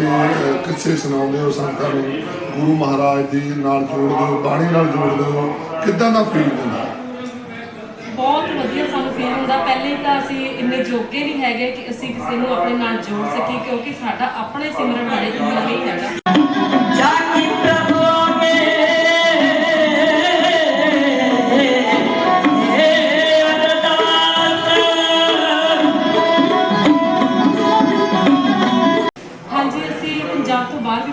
ਅਹ, ਕਿੱਸੇ ਸੁਣਾਉਂਦੇ ਹੋ ਸੰਤਾਂ ਨੂੰ? ਗੁਰੂ ਮਹਾਰਾਜ ਦੀ ਨਾਲ ਜੋੜਦੇ ਹੋ ਬਾਣੀ ਨਾਲ ਜੋੜਦੇ ਹੋ ਕਿੱਦਾਂ ਦਾ ਫੀਲ ਹੁੰਦਾ? ਬਹੁਤ ਵਧੀਆ ਸਾਨੂੰ ਫੀਲ ਹੁੰਦਾ। ਪਹਿਲੇ ਤਾਂ ਅਸੀਂ ਇੰਨੇ ਜੋਗੇ ਨਹੀਂ ਹੈਗੇ ਕਿ ਅਸੀਂ ਕਿਸੇ ਨੂੰ ਆਪਣੇ ਨਾਲ ਜੋੜ ਸਕੀਏ ਕਿਉਂਕਿ ਸਾਡਾ ਆਪਣੇ ਸਿਮਰਨ ਵਾਲੇ ਦੁਨੀਆ ਨਹੀਂ ਹੈਗਾ।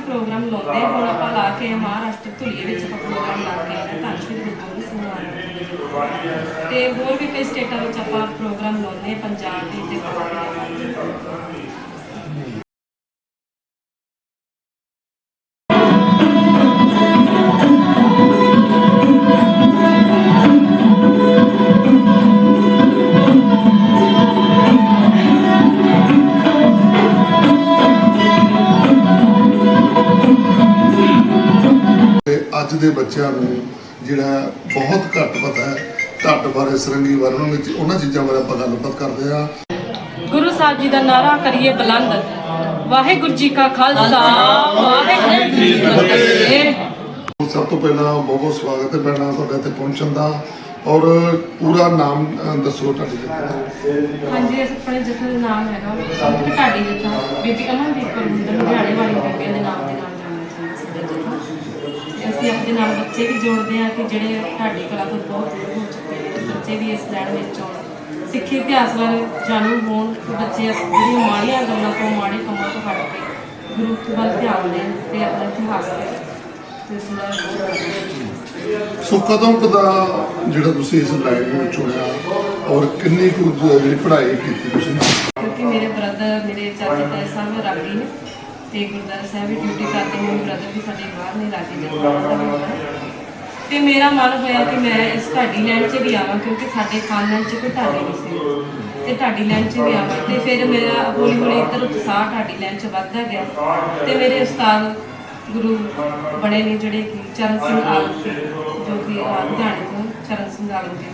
ਪ੍ਰੋਗਰਾਮ ਲਾਉਂਦੇ ਹੁਣ ਆਪਾਂ ਲਾ ਕੇ ਮਹਾਰਾਸ਼ਟਰ ਧੁਲੀਏ ਵਿੱਚ ਆਪਾਂ ਪ੍ਰੋਗਰਾਮ ਲਾ ਕੇ ਆਏ ਧੰਨ ਸ਼੍ਰੀ ਗੁਰੂ ਗੋਬਿੰਦ ਸਿੰਘ ਮਹਾਰਾਜ ਤੇ ਹੋਰ ਵੀ ਕਈ ਸਟੇਟਾਂ ਵਿੱਚ ਆਪਾਂ ਪ੍ਰੋਗਰਾਮ ਲਾਉਂਦੇ ਪੰਜਾਬ ਦੀ ਤੇ ਅੱਜ ਦੇ ਬੱਚਿਆਂ ਨੂੰ ਜਿਹੜਾ ਬਹੁਤ ਘੱਟ ਪਤਾ ਹੈ ਢੱਡ ਬਾਰੇ ਸਰੰਗੀ ਵਰਣਨ ਵਿੱਚ ਉਹਨਾਂ ਚੀਜ਼ਾਂ ਬਾਰੇ ਆਪਾਂ ਗੱਲਬਾਤ ਕਰਦੇ ਆ ਗੁਰੂ ਸਾਹਿਬ ਜੀ ਦਾ ਨਾਰਾ ਕਰੀਏ ਬੁਲੰਦ। ਵਾਹਿਗੁਰੂ ਜੀ ਕਾ ਖਾਲਸਾ ਵਾਹਿਗੁਰੂ ਜੀ ਕੀ ਫਤਿਹ। ਸਭ ਤੋਂ ਪਹਿਲਾਂ ਬਹੁਤ ਬਹੁਤ ਸਵਾਗਤ ਹੈ ਭੈਣਾਂ ਤੁਹਾਡੇ ਇੱਥੇ ਪਹੁੰਚਣ ਦਾ। ਔਰ ਪੂਰਾ ਨਾਮ ਦੱਸੋ ਤੁਹਾਡੀ ਜਗ੍ਹਾ ਹਾਂਜੀ ਇਸ ਆਪਣੇ ਜਥੇ ਦਾ ਨਾਮ ਹੈਗਾ। ਢਾਡੀ ਜਥਾ ਬੀਬੀ ਅਮਨਦੀਪ ਕੌਰ ਮੁੰਡਾ ਲੁਧਿਆਣੇ ਵਾਲੀ ਬੀਬੀ ਦੇ ਨਾਮ ਅਸੀਂ ਆਪਣੇ ਨਾਲ ਬੱਚੇ ਵੀ ਜੋੜਦੇ ਹਾਂ ਕਿ ਜਿਹੜੇ ਢਾਡੀ ਕਲਾ ਤੋਂ ਬਹੁਤ ਦੂਰ ਹੋ ਚੁੱਕੇ ਨੇ ਬੱਚੇ ਵੀ ਇਸ ਲੈਣ ਵਿੱਚ ਆਉਣ। ਸਿੱਖੀ ਇਤਿਹਾਸ ਬਾਰੇ ਜਾਣੂ ਹੋਣ ਬੱਚੇ ਜਿਹੜੀਆਂ ਮਾੜੀਆਂ ਗੱਲਾਂ ਤੋਂ ਮਾੜੇ ਕੰਮਾਂ ਤੋਂ ਹਟ ਕੇ ਗੁਰੂ ਵੱਲ ਧਿਆਨ ਦੇਣ ਤੇ ਆਪਣਾ ਇਤਿਹਾਸ ਸੋ ਕਦੋਂ ਕਦਾ ਜਿਹੜਾ ਤੁਸੀਂ ਇਸ ਲਾਈਨ ਨੂੰ ਚੁਣਿਆ ਔਰ ਕਿੰਨੀ ਕੁ ਜਿਹੜੀ ਪੜ੍ਹਾਈ ਕੀਤੀ ਤੁਸੀਂ? ਕਿਉਂਕਿ ਮੇਰੇ ਬ੍ਰਦਰ ਮੇਰੇ ਚਾਚੇ ਤਾਏ ਸਭ ਰਾਗੀ ਨੇ। ਤੇ ਗੁਰਦੁਆਰਾ ਸਾਹਿਬ ਵੀ ਡਿਊਟੀ ਕਰਦੇ ਨੇ ਬ੍ਰਦਰ ਵੀ ਸਾਡੇ ਬਾਹਰ ਨਹੀਂ ਰਾਗੀ ਦੇ ਤੇ ਮੇਰਾ ਮਨ ਹੋਇਆ ਕਿ ਮੈਂ ਇਸ ਢਾਡੀ ਲੈਂਡ 'ਚ ਵੀ ਆਵਾਂ, ਕਿਉਂਕਿ ਸਾਡੇ ਖਾਨਦਾਨ 'ਚ ਕੋਈ ਢਾਡੀ ਨਹੀਂ ਸੀ। ਤੇ ਢਾਡੀ ਲੈਂਡ 'ਚ ਵੀ ਆਵਾਂ। ਤੇ ਫਿਰ ਮੇਰਾ ਹੌਲੀ ਹੌਲੀ ਇੱਧਰ ਉਤਸ਼ਾਹ ਢਾਡੀ ਲੈਂਡ 'ਚ ਵੱਧਦਾ ਗਿਆ। ਤੇ ਮੇਰੇ ਉਸਤਾਦ ਗੁਰੂ ਬਣੇ ਨੇ ਜਿਹੜੇ ਕਿ ਚਰਨ ਸਿੰਘ ਆਲਮਗੀ ਜੋ ਕਿ ਲੁਧਿਆਣੇ ਤੋਂ ਚਰਨ ਸਿੰਘ ਆਲਮਗੀ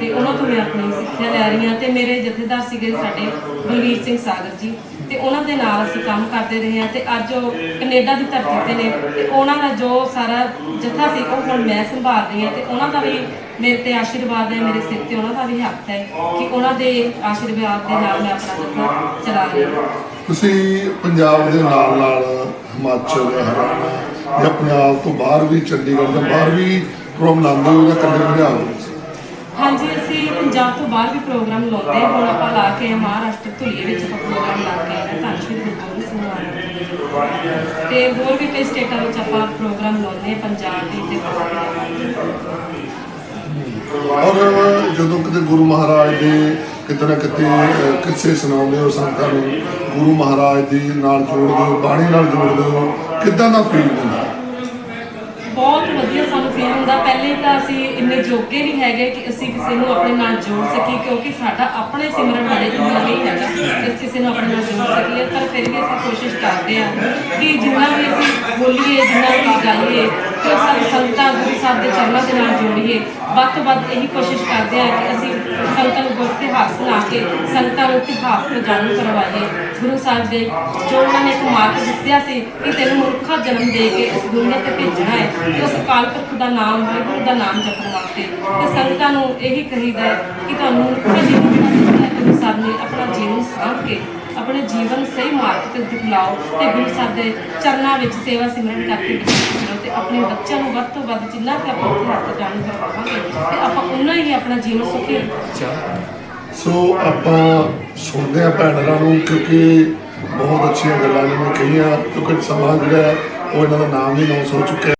ਤੇ ਉਹਨਾਂ ਤੋਂ ਮੈਂ ਆਪਣੀ ਸਿੱਖਿਆ ਲੈ ਰਹੀ ਹਾਂ। ਤੇ ਮੇਰੇ ਜਥੇਦਾਰ ਸੀਗੇ ਸਾਡੇ ਬਲਵੀਰ ਸਿੰਘ ਸਾਗਰ ਜੀ। ਤੇ ਉਹਨਾਂ ਦੇ ਨਾਲ ਅਸੀਂ ਕੰਮ ਕਰਦੇ ਰਹੇ ਹਾਂ ਤੇ ਅੱਜ ਉਹ ਕੈਨੇਡਾ ਦੀ ਧਰਤੀ ਤੇ ਨੇ ਤੇ ਉਹਨਾਂ ਦਾ ਜੋ ਸਾਰਾ ਜਥਾ ਸੀ, ਉਹ ਹੁਣ ਮੈਂ ਸੰਭਾਲ ਰਹੀ ਹਾਂ ਤੇ ਉਹਨਾਂ ਦਾ ਵੀ ਮੇਰੇ ਤੇ ਆਸ਼ੀਰਵਾਦ ਹੈ, ਮੇਰੇ ਸਿਰ ਤੇ ਉਹਨਾਂ ਦਾ ਵੀ ਹੱਥ ਹੈ ਕਿ ਉਹਨਾਂ ਦੇ ਆਸ਼ੀਰਵਾਦ ਦੇ ਨਾਲ ਮੈਂ ਆਪਣਾ ਜਥਾ ਚਲਾ ਰਹੀ ਹਾਂ। ਤੁਸੀਂ ਪੰਜਾਬ ਦੇ ਨਾਲ ਨਾਲ ਹਿਮਾਚਲ, ਹਰਿਆਣਾ ਜਾਂ ਪੰਜਾਬ ਤੋਂ ਬਾਹਰ ਵੀ, ਚੰਡੀਗੜ੍ਹ ਤੋਂ ਬਾਹਰ ਵੀ ਪ੍ਰੋਗਰਾਮ ਲਾਉਂਦੇ ਹੋ ਜਾਂ ਕੱਲੇ ਪੰਜਾਬ ਹਾਂਜੀ, ਅਸੀਂ ਪੰਜਾਬ ਤੋਂ ਬਾਹਰ ਵੀ ਪ੍ਰੋਗਰਾਮ ਲਾਉਂਦੇ ਹਾਂ। ਹੁਣ ਆਪਾਂ ਲਾ ਕੇ ਮਹਾਰਾਸ਼ਟਰ ਧੁਲੀਏ ਵਿੱਚ ਆਪਾਂ ਪ੍ਰੋਗਰਾਮ ਲਾ ਕੇ ਆਏ ਹਾਂ। ਸ਼੍ਰੀ ਗੁਰੂ ਗੋਬਿੰਦ ਸਿੰਘ ਮਹਾਰਾਜ ਤੇ। ਹੋਰ ਵੀ ਕਈ ਸਟੇਟਾਂ ਵਿੱਚ ਆਪਾਂ ਪ੍ਰੋਗਰਾਮ ਲਾਉਂਦੇ ਹਾਂ, ਪੰਜਾਬ ਦੀ ਤੇ ਔਰ ਜਦੋਂ ਕਿਤੇ ਗੁਰੂ ਮਹਾਰਾਜ ਦੇ ਕਿਤੇ ਨਾ ਕਿਤੇ ਕਿੱਸੇ ਸੁਣਾਉਂਦੇ ਹੋ ਸੰਤਾਂ ਨੂੰ, ਗੁਰੂ ਮਹਾਰਾਜ ਦੀ ਨਾਲ ਜੋੜਦੇ ਹੋ, ਬਾਣੀ ਨਾਲ ਜੋੜਦੇ ਹੋ, ਕਿੱਦਾਂ ਦਾ ਫੀਲ ਹੁੰਦਾ ਬਹੁਤ ਵਧੀਆ ਸਾਨੂੰ ਫੀਲ ਹੁੰਦਾ ਪਹਿਲੇ ਤਾਂ ਅਸੀਂ ਇੰਨੇ ਜੋਗੇ ਨਹੀਂ ਹੈਗੇ ਕਿ ਅਸੀਂ ਕਿਸੇ ਨੂੰ ਆਪਣੇ ਨਾਲ ਜੋੜ ਸਕੀਏ, ਕਿਉਂਕਿ ਸਾਡਾ ਆਪਣੇ ਸਿਮਰਨ ਵਾਲੇ ਦੁਨੀਆ ਨਹੀਂ ਹੈਗਾ ਕਿ ਕਿਸੇ ਨੂੰ ਆਪਣੇ ਨਾਲ ਜੋੜ ਸਕੀਏ। ਪਰ ਫਿਰ ਵੀ ਅਸੀਂ ਕੋਸ਼ਿਸ਼ ਕਰਦੇ ਹਾਂ ਕਿ ਜਿੰਨਾ ਵੀ ਅਸੀਂ ਬੋਲੀਏ, ਜਿੰਨਾ ਵੀ ਗਾਈਏ ਕਿ ਗੁਰੂ ਸਾਹਿਬ ਦੇ ਚਰਨਾਂ ਦੇ ਨਾਲ ਜੋੜੀਏ। ਵੱਧ ਤੋਂ ਵੱਧ ਇਹੀ ਕੋਸ਼ਿਸ਼ ਕਰਦੇ ਹਾਂ ਕਿ ਅਸੀਂ ਸੰਤਾਂ ਨੂੰ ਗੁਰ ਇਤਿਹਾਸ ਸੁਣਾ ਕੇ ਸੰਤਾਂ ਨੂੰ ਇਤਿਹਾਸ ਤੋਂ ਕਰਵਾਈਏ। ਗੁਰੂ ਸਾਹਿਬ ਦੇ ਜੋ ਉਹਨਾਂ ਨੇ ਮਾਰਗ ਦੱਸਿਆ ਸੀ ਕਿ ਤੈਨੂੰ ਮਨੁੱਖਾ ਜਨਮ ਦੇ ਕੇ ਇਸ ਦੁਨੀਆ ਤੇ ਭੇਜਣਾ ਹੈ ਤੇ ਉਸ ਅਕਾਲ ਪੁਰਖ ਦਾ ਨਾਮ ਵਾਹਿਗੁਰੂ ਦਾ ਨਾਮ ਜਪਣ ਵਾਸਤੇ। ਤੇ ਸੰਤਾਂ ਨੂੰ ਇਹੀ ਕਹੀਦਾ ਹੈ ਕਿ ਤੁਹਾਨੂੰ ਮਨੁੱਖਾ ਗੁਰੂ ਸਾਹਿਬ ਨੇ ਆਪਣਾ ਜੀਵਨ ਸਾਂਭ ਕੇ ਆਪਣੇ ਜੀਵਨ ਸਹੀ ਮਾਰਗ ਤੇ ਦਿਖਲਾਓ ਤੇ ਗੁਰੂ ਸਾਹਿਬ ਦੇ ਚਰਨਾਂ ਵਿੱਚ ਸੇਵਾ ਸਿਮਰਨ ਕਰਕੇ ਕਰੋ ਤੇ ਆਪਣੇ ਬੱਚਿਆਂ ਨੂੰ ਵੱਧ ਤੋਂ ਵੱਧ ਜਿੰਨਾ ਕਿ ਆਪਾਂ ਇਤਿਹਾਸ ਤੋਂ ਕਰਵਾਵਾਂਗੇ ਤੇ ਆਪਾਂ ਉਨਾ ਹੀ ਆਪਣਾ ਜੀਵਨ ਸੁਖੀ ਸੋ ਆਪਾਂ ਸੁਣਦੇ ਆ ਭੈਣਾਂ ਨੂੰ ਕਿਉਂਕਿ ਬਹੁਤ ਅੱਛੀਆਂ ਗੱਲਾਂ ਨੇ ਕਹੀਆਂ, ਕਿਉਂਕਿ ਸਮਾਂ ਜਿਹੜਾ ਉਹ ਇਹਨਾਂ ਦਾ ਨਾਮ ਹੀ ਨੌਸ ਹੋ ਚੁੱਕਿਆ।